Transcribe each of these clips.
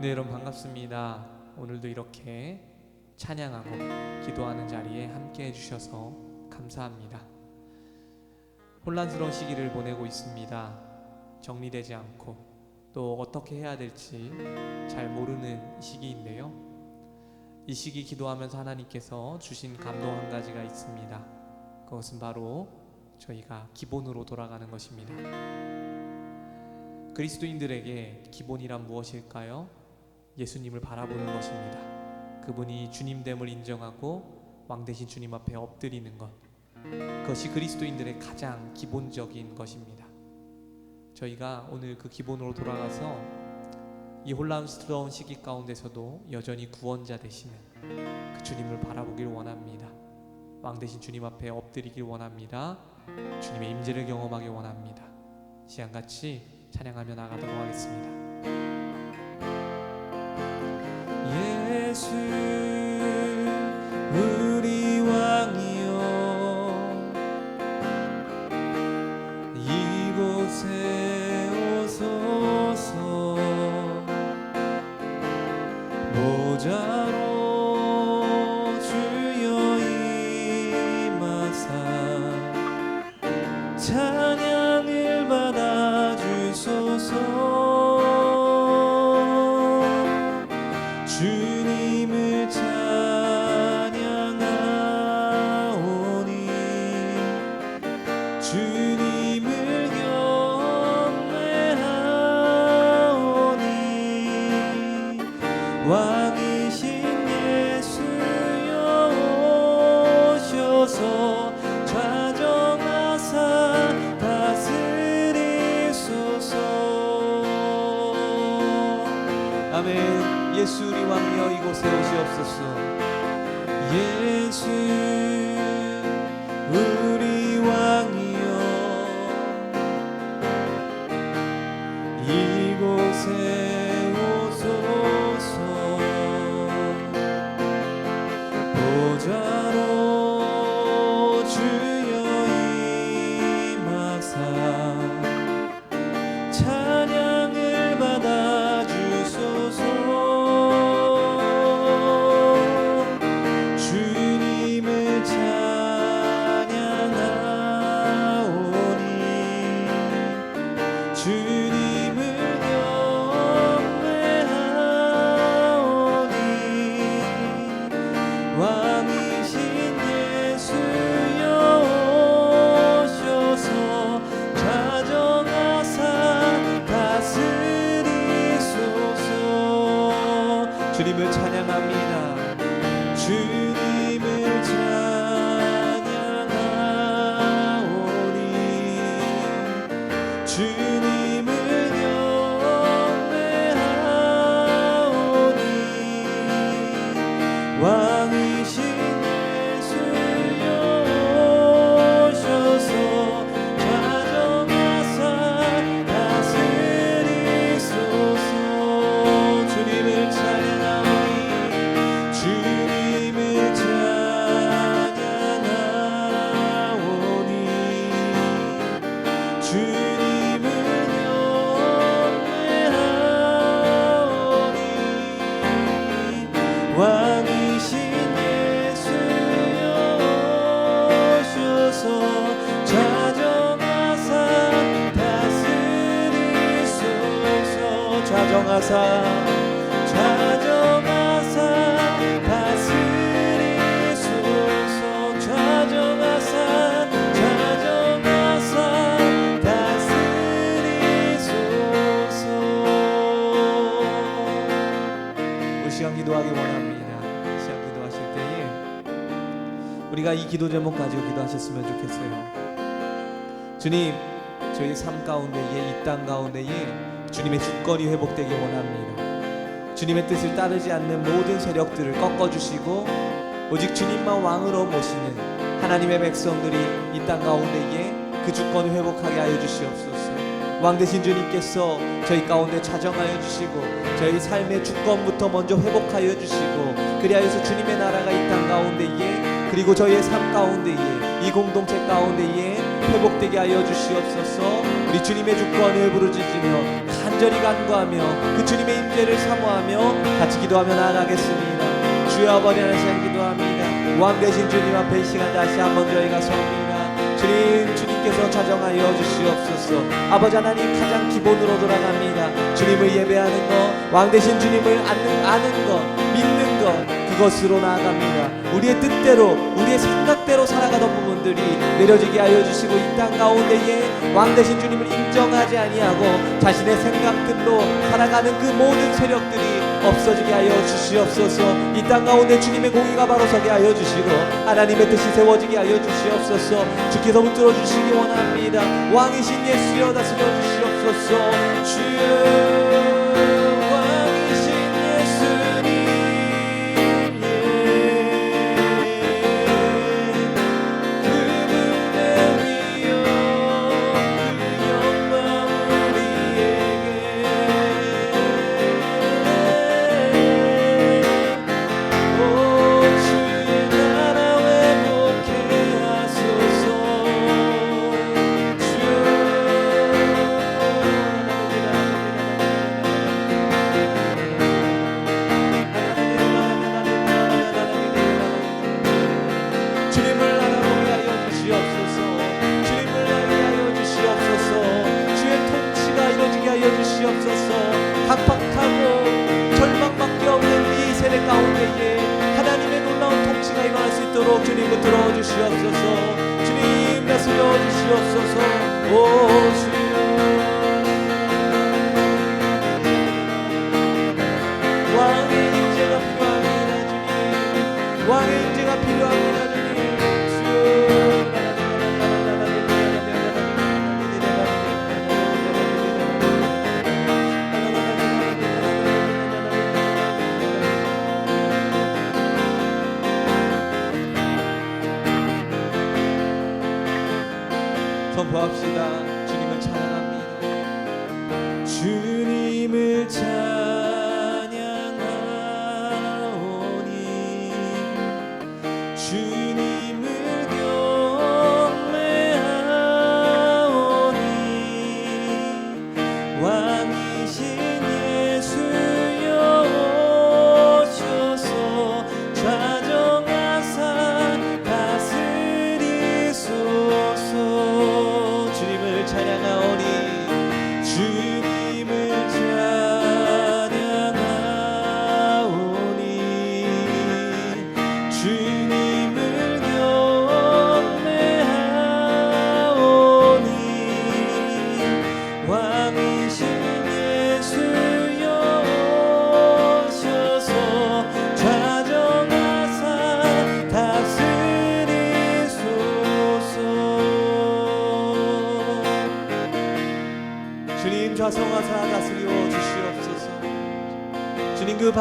네, 여러분 반갑습니다. 오늘도 이렇게 찬양하고 기도하는 자리에 함께 해주셔서 감사합니다. 혼란스러운 시기를 보내고 있습니다. 정리되지 않고 또 어떻게 해야 될지 잘 모르는 시기인데요. 이 시기 기도하면서 하나님께서 주신 감동 한 가지가 있습니다. 그것은 바로 저희가 기본으로 돌아가는 것입니다. 그리스도인들에게 기본이란 무엇일까요? 예수님을 바라보는 것입니다. 그분이 주님됨을 인정하고 왕 대신 주님 앞에 엎드리는 것. 그것이 그리스도인들의 가장 기본적인 것입니다. 저희가 오늘 그 기본으로 돌아가서 이 혼란스러운 시기 가운데서도 여전히 구원자 되시는 그 주님을 바라보길 원합니다. 왕 대신 주님 앞에 엎드리길 원합니다. 주님의 임재를 경험하길 원합니다. 시간같이 찬양하며 나가도록 하겠습니다. 우 기도 제목 가지고 기도하셨으면 좋겠어요. 주님 저희 삶 가운데에 이 땅 가운데에 주님의 주권이 회복되기 원합니다. 주님의 뜻을 따르지 않는 모든 세력들을 꺾어 주시고 오직 주님만 왕으로 모시는 하나님의 백성들이 이 땅 가운데에 그 주권을 회복하게 하여 주시옵소서. 왕 대신 주님께서 저희 가운데 자정하여 주시고 저희 삶의 주권부터 먼저 회복하여 주시고 그리하여서 주님의 나라가 이 땅 가운데에 그리고 저희의 삶 가운데에 이 공동체 가운데에 회복되게 하여 주시옵소서 우리 주님의 주권을 부르짖으며 간절히 간구하며 그 주님의 임재를 사모하며 같이 기도하며 나아가겠습니다. 주여 아버지 하나님 기도합니다. 왕 대신 주님 앞에 이 시간 다시 한번 저희가 섭니다. 주님 주님께서 자정하여 주시옵소서. 아버지 하나님 가장 기본으로 돌아갑니다. 주님을 예배하는 것, 왕 대신 주님을 아는, 아는 것, 것 그것으로 나아갑니다. 우리의 뜻대로, 우리의 생각대로 살아가던 부분들이 내려지게 하여 주시고 이 땅 가운데에 왕 대신 주님을 인정하지 아니하고 자신의 생각들로 살아가는 그 모든 세력들이 없어지게 하여 주시옵소서. 이 땅 가운데 주님의 공의가 바로 서게 하여 주시고 하나님의 뜻이 세워지게 하여 주시옵소서. 주께서 붙들어 주시기 원합니다. 왕이신 예수여 다스려 주시옵소서. 주여 있도록 주님 붙들어 주시옵소서. 주님 다스려 주시옵소서. 오주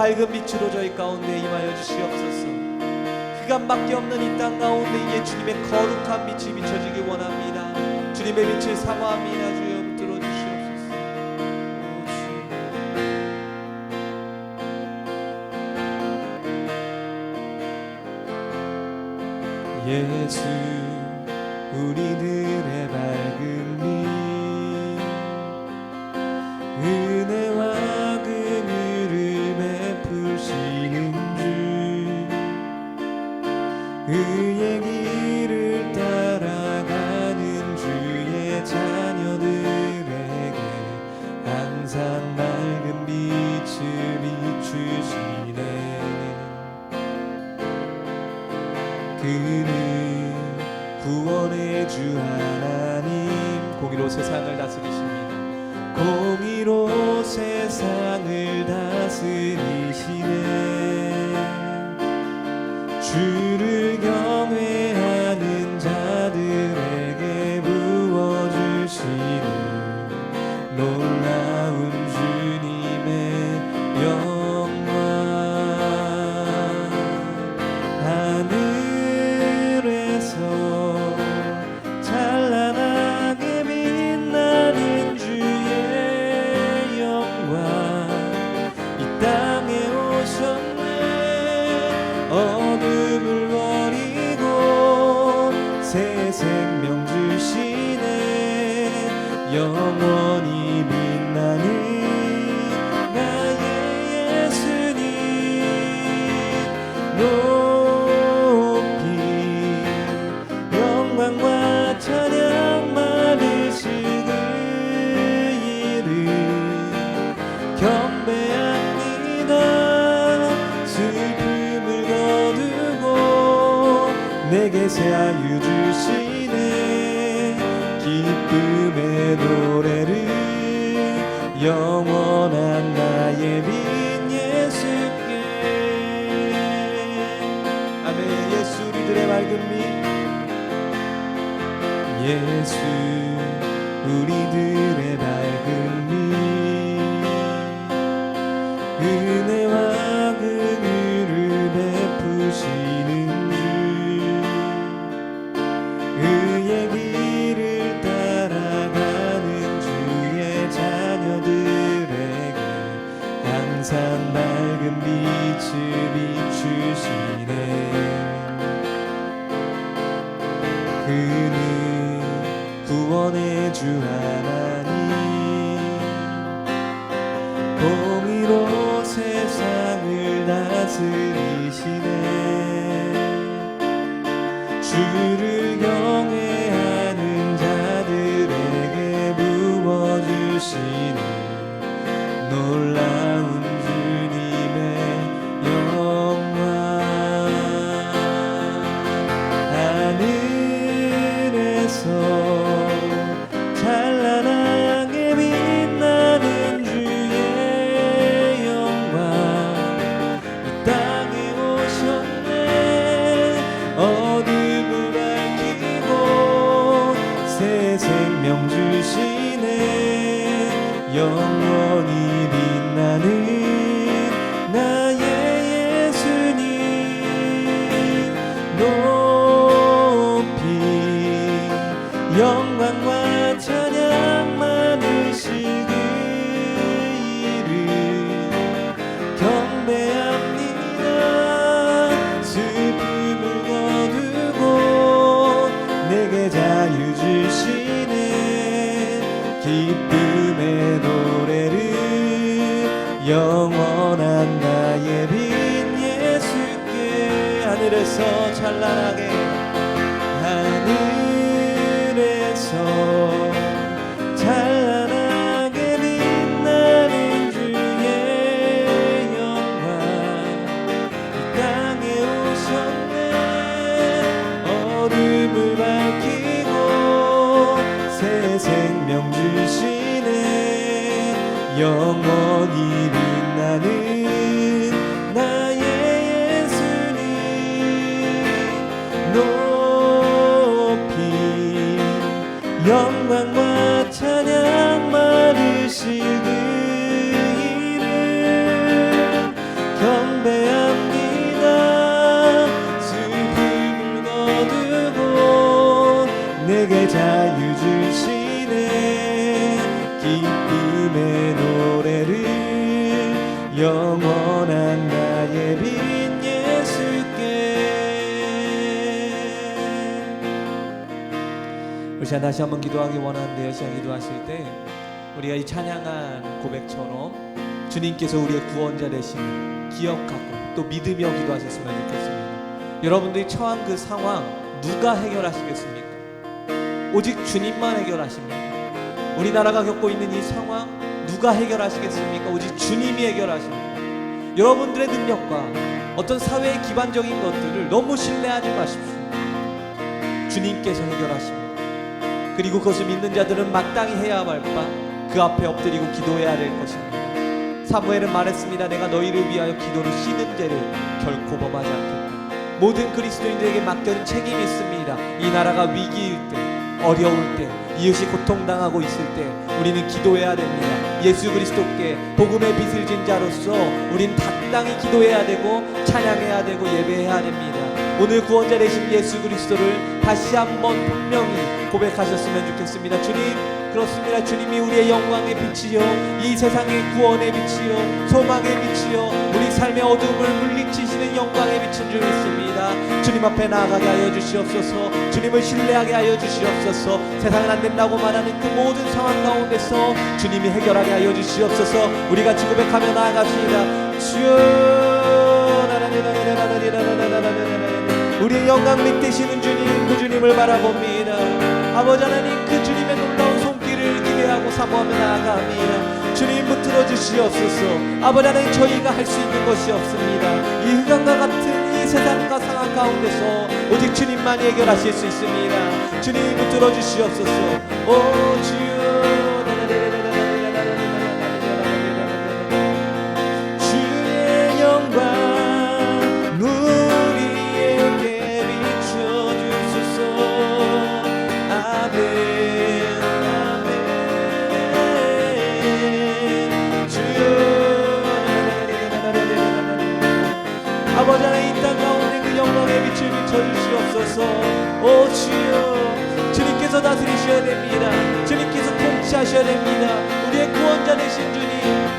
밝은 빛으로 저희 가운데 임하여 주시옵소서. 흑암밖에 없는 이 땅 가운데에 주님의 거룩한 빛이 비춰지기 원합니다. 주님의 빛을 사모합니다. 주여. 예수 주를 내게 새 아유 주시네. 기쁨의 노래를 영원한 나의 빛 예수께. 아멘. 예수 우리들의 밝은 빛 예수 우리들. 구원해 주 하나님. 공의로 세상을 다스리시네. 주를 경 영광과 찬양 많으시기 경배합니다. 슬픔을 거두고 내게 자유 주시네. 기쁨의 노래를 영원한 나의 빛 예수께 하늘에서 찬란하게 시간 다시 한번 기도하기 원하는데요. 시간 기도하실 때 우리가 이 찬양한 고백처럼 주님께서 우리의 구원자 되시는 기억하고 또 믿으며 기도하셨으면 좋겠습니다. 여러분들이 처한 그 상황 누가 해결하시겠습니까? 오직 주님만 해결하십니까 우리나라가 겪고 있는 이 상황 누가 해결하시겠습니까? 오직 주님이 해결하십니까 여러분들의 능력과 어떤 사회의 기반적인 것들을 너무 신뢰하지 마십시오. 주님께서 해결하십니다. 그리고 그것을 믿는 자들은 마땅히 해야 할 바 그 앞에 엎드리고 기도해야 될 것입니다. 사무엘은 말했습니다. 내가 너희를 위하여 기도를 쉬는 죄를 결코 범하지 않겠다. 모든 그리스도인들에게 맡겨진 책임이 있습니다. 이 나라가 위기일 때, 어려울 때, 이웃이 고통당하고 있을 때 우리는 기도해야 됩니다. 예수 그리스도께 복음의 빛을 진 자로서 우린 당당히 기도해야 되고 찬양해야 되고 예배해야 됩니다. 오늘 구원자 되신 예수 그리스도를 다시 한번 분명히 고백하셨으면 좋겠습니다. 주님, 그렇습니다. 주님이 우리의 영광의 빛이요. 이 세상의 구원의 빛이요. 소망의 빛이요. 우리 삶의 어둠을 물리치시는 영광의 빛인 줄 믿습니다. 주님 앞에 나아가게 하여 주시옵소서. 주님을 신뢰하게 하여 주시옵소서. 세상은 안 된다고 말하는 그 모든 상황 가운데서 주님이 해결하게 하여 주시옵소서. 우리 같이 고백하며 나아갑시다. 주여. 영광 믿되시는 주님 그 주님을 바라봅니다. 아버지 하나님 그 주님의 놀라운 손길을 기대하고 사모하며 나아갑니다. 주님 붙들어 주시옵소서. 아버지 하나님 저희가 할 수 있는 것이 없습니다. 이 흑암과 같은 이 세상과 상황 가운데서 오직 주님만이 해결하실 수 있습니다. 주님 붙들어 주시옵소서. 오 주님 오 주여 주님께서 다스리셔야 됩니다. 주님께서 통치하셔야 됩니다. 우리의 구원자 되신 주님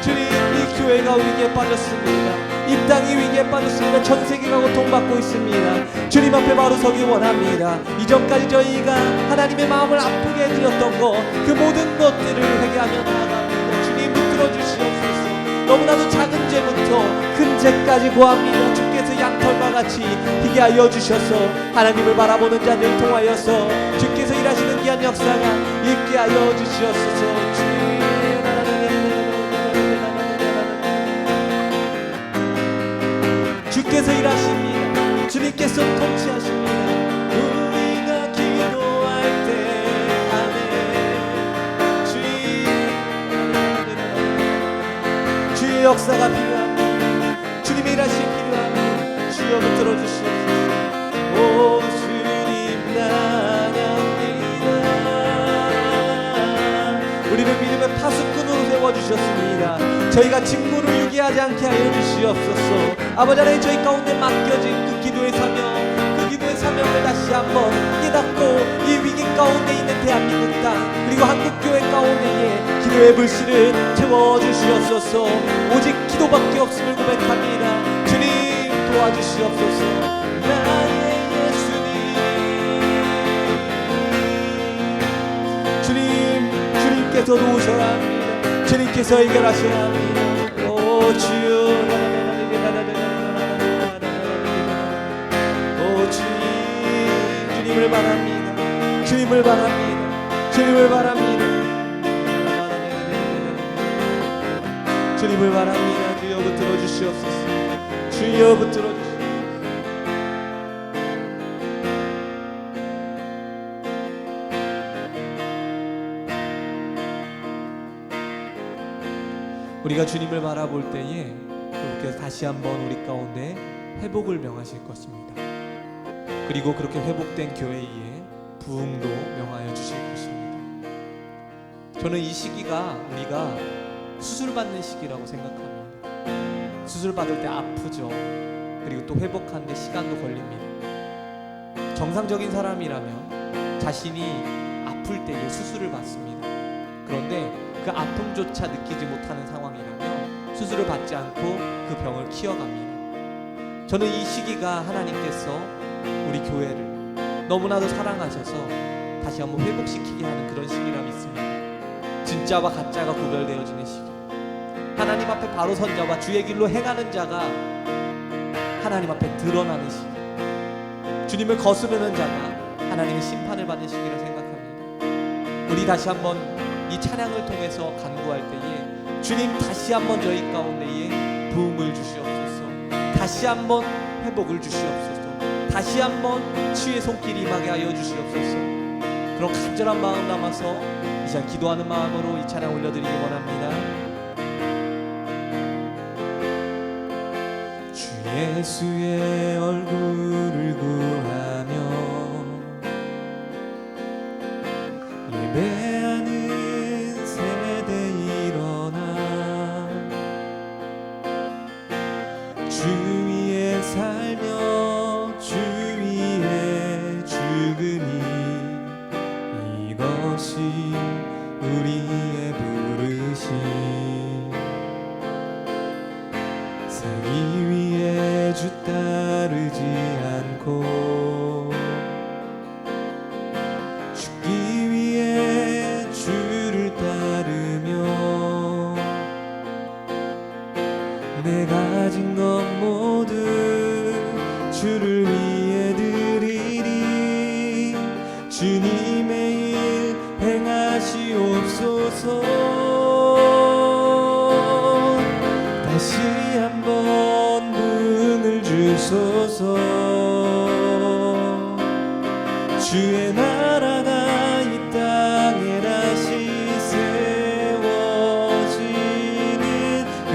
주님 이 교회가 위기에 빠졌습니다. 이 땅이 위기에 빠졌습니다. 전 세계가 고통받고 있습니다. 주님 앞에 바로 서기 원합니다. 이전까지 저희가 하나님의 마음을 아프게 해드렸던 것그 모든 것들을 회개하며 나아갑니다. 주님 붙들어 주시옵소서. 너무나도 작은 죄부터 큰 죄까지 구합니다. 주께서 양 같이 희게 하여 주셔서 하나님을 바라보는 자들 통하여서 주께서 일하시는 귀한 역사가 있게 하여 주시옵소서. 주께서 일하십니다. 주님께서 통치하십니다. 역사가 필요합니다. 주님의 일하심이 필요합니다. 주여 붙들어 주시옵소서. 오 주님 나갑니다. 우리를 믿음의 파수꾼으로 세워 주셨습니다. 저희가 직무를 유기하지 않게 하여 주시옵소서. 아버지 하나님 저희 가운데 맡겨진 그 기도의 사명, 그 기도의 사명을 다시 한번 깨닫고 이 위기 가운데 있는 대한민국 땅 그리고 한국 교회 가운데에 기도의 불씨를 채워 주시옵소서. 오직 기도밖에 없음을 고백합니다. 도와주시옵소서. 나의 예수님. 주님, 주님께서도 오셔야 합니다. 주님께서 해결하셔야 합니다. 오 주여. 오 주님, 주님을 바랍니다. 주님을 바랍니다. 주님을 바랍니다. 주님을 바랍니다. 주여 붙들어 주시옵소서. 주여 붙들어 주시옵소서. 우리가 주님을 바라볼 때에 그분께서 다시 한번 우리 가운데 회복을 명하실 것입니다. 그리고 그렇게 회복된 교회에 부흥도 명하여 주실 것입니다. 저는 이 시기가 우리가 수술 받는 시기라고 생각합니다. 수술 받을 때 아프죠. 그리고 또 회복하는데 시간도 걸립니다. 정상적인 사람이라면 자신이 아플 때에 수술을 받습니다. 그런데 그 아픔조차 느끼지 못하는 상황이라면 수술을 받지 않고 그 병을 키워갑니다. 저는 이 시기가 하나님께서 우리 교회를 너무나도 사랑하셔서 다시 한번 회복시키게 하는 그런 시기라 믿습니다. 진짜와 가짜가 구별되어지는 시기. 하나님 앞에 바로 선 자와 주의 길로 행하는 자가 하나님 앞에 드러나는 시기. 주님을 거스르는 자가 하나님의 심판을 받는 시기라 생각합니다. 우리 다시 한번 이 찬양을 통해서 간구할 때에 주님 다시 한번 저희 가운데에 부흥을 주시옵소서. 다시 한번 회복을 주시옵소서. 다시 한번 치유의 손길이 임하게 하여 주시옵소서. 그런 간절한 마음 담아서 이 시간 기도하는 마음으로 이 찬양 올려드리기 원합니다. 예수의 얼굴을 구하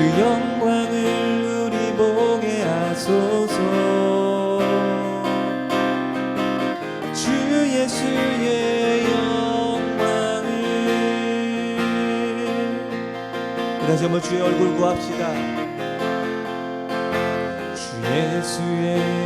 그 영광을 우리 보게 하소서. 주 예수의 영광을. 다시 한번 주의 얼굴 구합시다. 주 예수의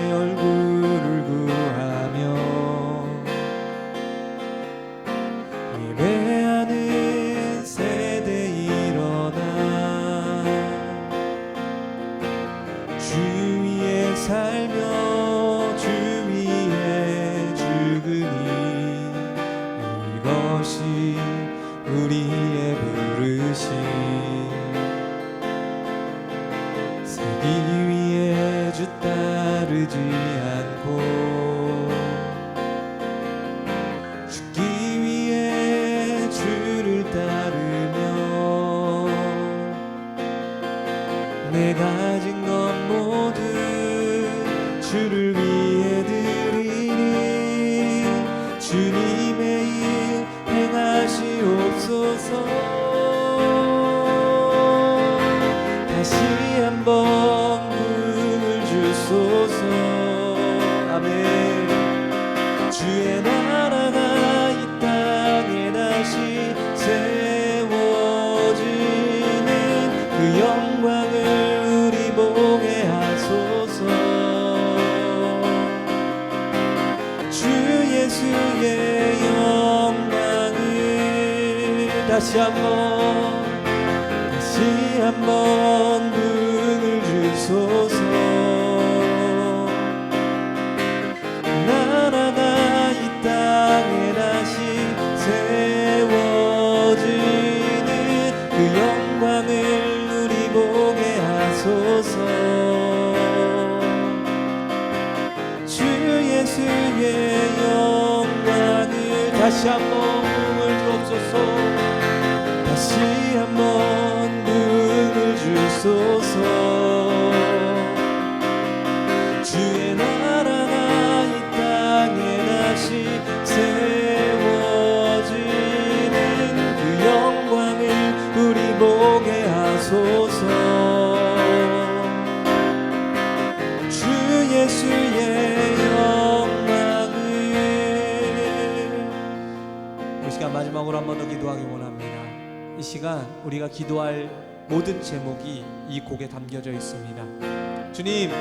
시간 우리가 기도할 모든 제목이 이 곡에 담겨져 있습니다. 주님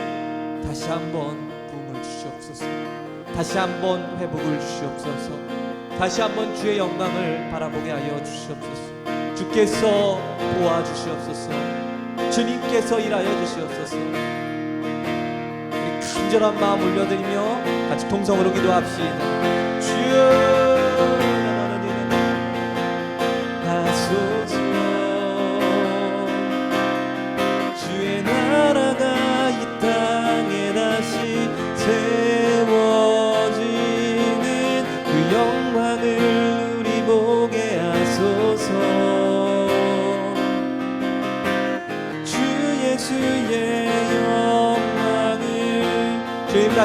다시 한번 부흥을 주시옵소서. 다시 한번 회복을 주시옵소서. 다시 한번 주의 영광을 바라보게 하여 주시옵소서. 주께서 도와주시옵소서. 주님께서 일하여 주시옵소서. 간절한 마음 올려드리며 같이 동성으로 기도합시다. 주여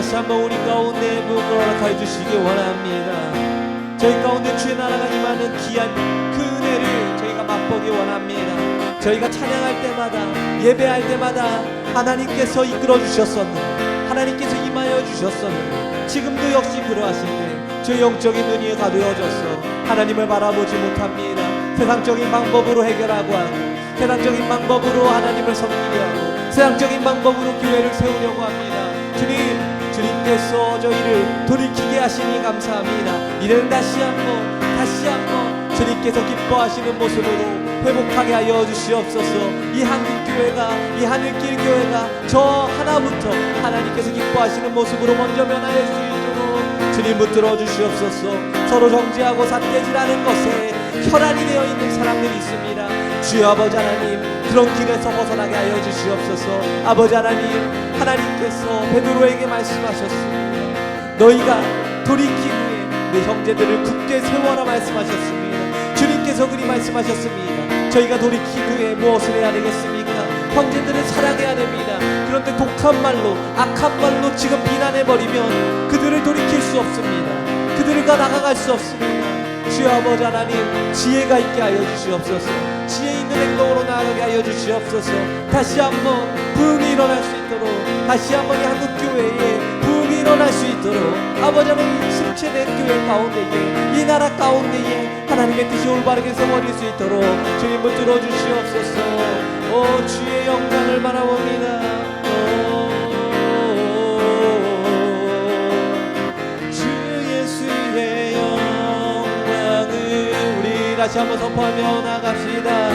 다시 한번 우리 가운데 부흥을 허락하여 주시기 원합니다. 저희 가운데 주의 나라가 임하는 귀한 그 은혜를 저희가 맛보기 원합니다. 저희가 찬양할 때마다 예배할 때마다 하나님께서 이끌어 주셨었는데 하나님께서 임하여 주셨었는데 지금도 역시 그러하신데 저 영적인 눈이 가두어져서 하나님을 바라보지 못합니다. 세상적인 방법으로 해결하고 하고 세상적인 방법으로 하나님을 섬기려 하고 세상적인 방법으로 교회를 세우려고 합니다. 주님 주님께서 저희를 돌이키게 하시니 감사합니다. 이제는 다시 한번 다시 한번 주님께서 기뻐하시는 모습으로 회복하게 하여 주시옵소서. 이 한국교회가 이 하늘길 교회가 저 하나부터 하나님께서 기뻐하시는 모습으로 먼저 변화할 수 있도록 주님 붙들어 주시옵소서. 서로 정죄하고 삿대질하는 것에 혈안이 되어 있는 사람들이 있습니다. 주여 아버지 하나님 그런 길에서 벗어나게 하여 주시옵소서. 아버지 하나님 하나님께서 베드로에게 말씀하셨습니다. 너희가 돌이키기 위해 내 형제들을 굳게 세워라 말씀하셨습니다. 주님께서 그리 말씀하셨습니다. 저희가 돌이키기 위해 무엇을 해야 되겠습니까? 형제들을 사랑해야 됩니다. 그런데 독한 말로 악한 말로 지금 비난해버리면 그들을 돌이킬 수 없습니다. 그들과 나아갈 수 없습니다 주여 아버지 하나님 지혜가 있게 하여 주시옵소서. 지혜 있는 행동으로 나아가게 하여 주시옵소서. 다시 한번 부흥이 일어날 수 있도록 다시 한번 이 한국교회에 부흥이 일어날 수 있도록 아버지 하나님 이 실체된 교회 가운데에 이 나라 가운데에 하나님의 뜻이 올바르게 성원일 수 있도록 주님 붙들어 주시옵소서. 오 주의 영광을 바라봅니다. 오, 다시 한번 선포하며 나갑시다.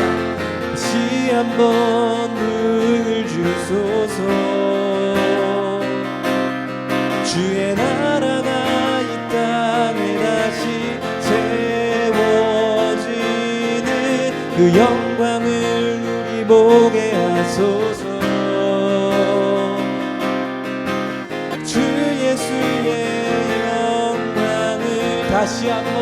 다시 한번 눈을 주소서. 주의 나라가 이 땅에 다시 세워지는 그 영광을 우리 보게 하소서. 주 예수의 영광을 다시 한번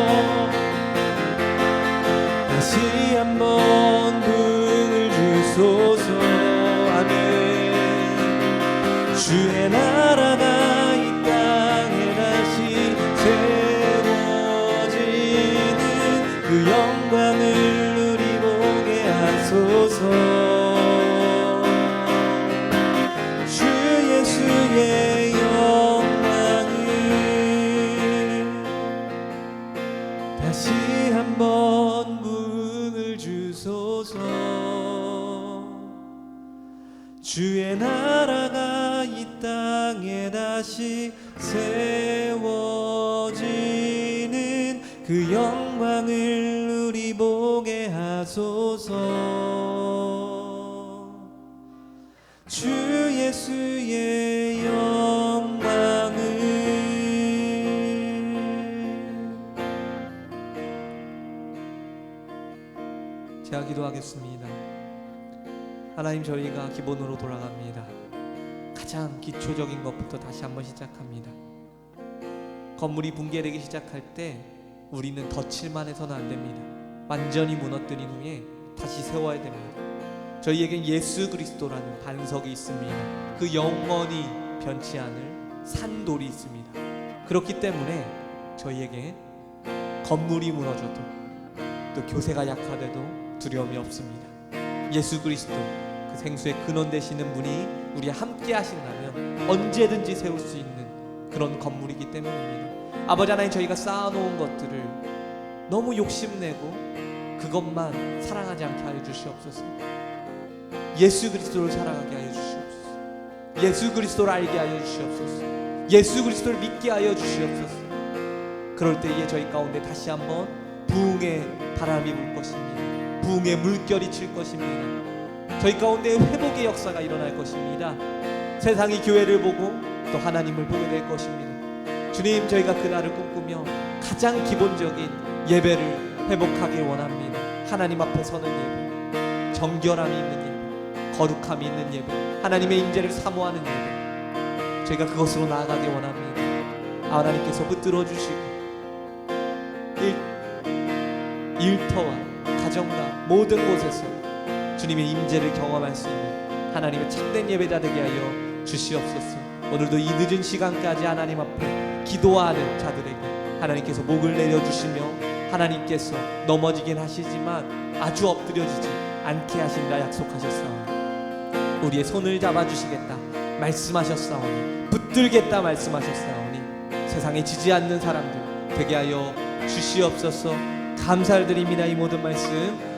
주의 나라가 이 땅에 다시 세워지는 그 영광을 우리 보게 하소서. 주 예수의 하나님 저희가 기본으로 돌아갑니다. 가장 기초적인 것부터 다시 한번 시작합니다. 건물이 붕괴되기 시작할 때 우리는 덧칠만 해서는 안 됩니다. 완전히 무너뜨린 후에 다시 세워야 됩니다. 저희에겐 예수 그리스도라는 반석이 있습니다. 그 영원히 변치 않을 산돌이 있습니다. 그렇기 때문에 저희에게 건물이 무너져도 또 교세가 약화돼도 두려움이 없습니다. 예수 그리스도 그 생수의 근원 되시는 분이 우리 함께 하신다면 언제든지 세울 수 있는 그런 건물이기 때문입니다. 아버지 하나님 저희가 쌓아놓은 것들을 너무 욕심내고 그것만 사랑하지 않게 하여 주시옵소서. 예수 그리스도를 사랑하게 하여 주시옵소서. 예수 그리스도를 알게 하여 주시옵소서. 예수 그리스도를 믿게 하여 주시옵소서. 그럴 때에 저희 가운데 다시 한번 부흥의 바람이 불 것입니다. 부흥의 물결이 칠 것입니다. 저희 가운데 회복의 역사가 일어날 것입니다. 세상이 교회를 보고 또 하나님을 보게 될 것입니다. 주님, 저희가 그날을 꿈꾸며 가장 기본적인 예배를 회복하길 원합니다. 하나님 앞에 서는 예배, 정결함이 있는 예배, 거룩함이 있는 예배, 하나님의 임재를 사모하는 예배. 저희가 그것으로 나아가길 원합니다. 하나님께서 붙들어 주시고 일, 일터와 가정과 모든 곳에서 주님의 임재를 경험할 수 있는 하나님의 참된 예배자 되게 하여 주시옵소서. 오늘도 이 늦은 시간까지 하나님 앞에 기도하는 자들에게 하나님께서 목을 내려 주시며 하나님께서 넘어지긴 하시지만 아주 엎드려지지 않게 하신다 약속하셨사오니 우리의 손을 잡아 주시겠다 말씀하셨사오니 붙들겠다 말씀하셨사오니 세상에 지지 않는 사람들 되게 하여 주시옵소서. 감사를 드립니다. 이 모든 말씀